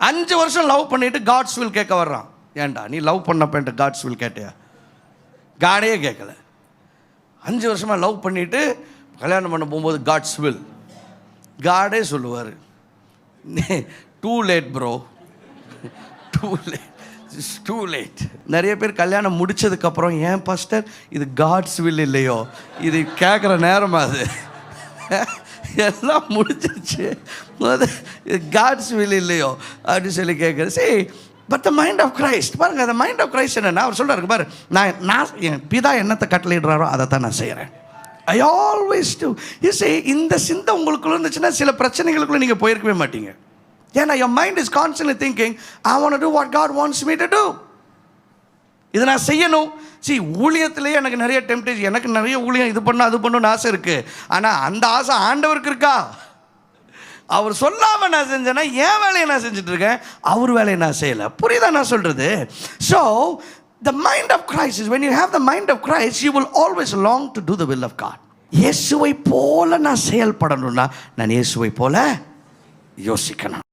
அஞ்சு வருஷம் லவ் பண்ணிட்டு காட்ஸ் வில் கேட்க வர்றான். ஏண்டா நீ லவ் பண்ணப்பேன்ட்டு காட்ஸ் வில் கேட்டியா? காடே கேட்கல. அஞ்சு வருஷமாக லவ் பண்ணிட்டு கல்யாணம் பண்ண போகும்போது காட்ஸ் வில் காடே சொல்லுவார் too late bro too late too late நிறைய பேர் கல்யாணம் முடிச்சதுக்கப்புறம் ஏன் பாஸ்டர் இது காட்ஸ் வில் இல்லையோ? இது கேட்குற நேரமா அது? எல்லாம் முடிஞ்சிருச்சு. காட்ஸ் வில் இல்லையோ? அப்படின்னு சொல்லி கேட்குறது சரி but the mind of Christ பாருங்க அந்த மைண்ட் ஆஃப் கிரைஸ்ட் என்னென்னா அவர் சொல்கிறாரு பாரு நான் நான் என் பிதா என்னத்தை கட்டளையிடுறாரோ அதை தான் நான் செய்கிறேன் ஐ ஆல்வேஸ் டு சே இந்த சிந்தை உங்களுக்குள்ள இருந்துச்சுன்னா சில பிரச்சனைகளுக்குள்ள நீங்கள் போயிருக்கவே மாட்டீங்க. ஏன்னா your mind is constantly thinking I want to what God wants me to do இதை நான் செய்யணும். சி ஊழியத்திலேயே எனக்கு நிறைய டெம்டேஜ் எனக்கு நிறைய ஊழியம் இது பண்ண அது பண்ணணும்னு ஆசை இருக்குது ஆனால் அந்த ஆசை ஆண்டவருக்கு இருக்கா? அவர் சொல்லாமல் நான் செஞ்சேன்னா என் வேலையை நான் செஞ்சுட்டு இருக்கேன். அவர் வேலையை நான் செய்யலை. புரியுதா நான் சொல்கிறது so the mind of Christ is when you have the mind of Christ you will always long to do the will of God இயேசுவை போல நான் செயல்படணும்னா நான் இயேசுவை போல யோசிக்கணும்.